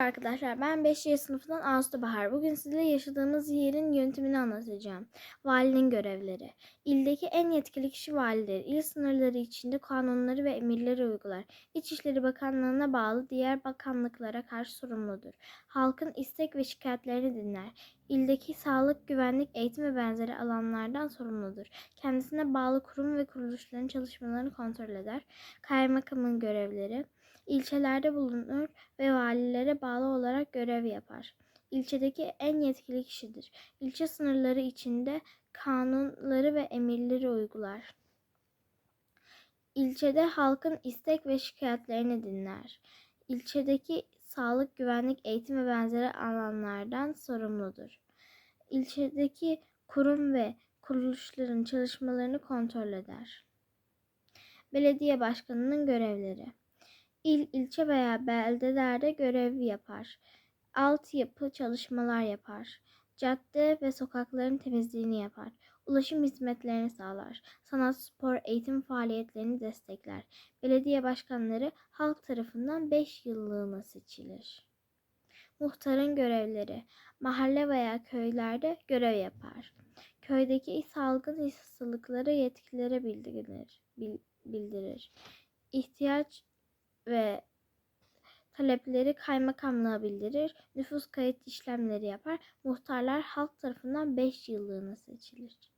Arkadaşlar ben 5. sınıfından Ağustos Bahar. Bugün size yaşadığımız yerin yönetimini anlatacağım. Valinin görevleri. İldeki en yetkili kişi validir. İl sınırları içinde kanunları ve emirleri uygular. İçişleri Bakanlığı'na bağlı diğer bakanlıklara karşı sorumludur. Halkın istek ve şikayetlerini dinler. İldeki sağlık, güvenlik, eğitim ve benzeri alanlardan sorumludur. Kendisine bağlı kurum ve kuruluşların çalışmalarını kontrol eder. Kaymakamın görevleri. İlçelerde bulunur ve valilere bağlı olarak görev yapar. İlçedeki en yetkili kişidir. İlçe sınırları içinde kanunları ve emirleri uygular. İlçede halkın istek ve şikayetlerini dinler. İlçedeki sağlık, güvenlik, eğitim ve benzeri alanlardan sorumludur. İlçedeki kurum ve kuruluşların çalışmalarını kontrol eder. Belediye başkanının görevleri il, ilçe veya beldelerde görev yapar. Altyapı çalışmalar yapar. Cadde ve sokakların temizliğini yapar. Ulaşım hizmetlerini sağlar. Sanat, spor, eğitim faaliyetlerini destekler. Belediye başkanları halk tarafından 5 yıllığına seçilir. Muhtarın görevleri mahalle veya köylerde görev yapar. Köydeki salgın hastalıkları yetkililere bildirir. bil- bildirir. İhtiyaç ve talepleri kaymakamlığa bildirir. Nüfus kayıt işlemleri yapar. Muhtarlar halk tarafından 5 yıllığına seçilir.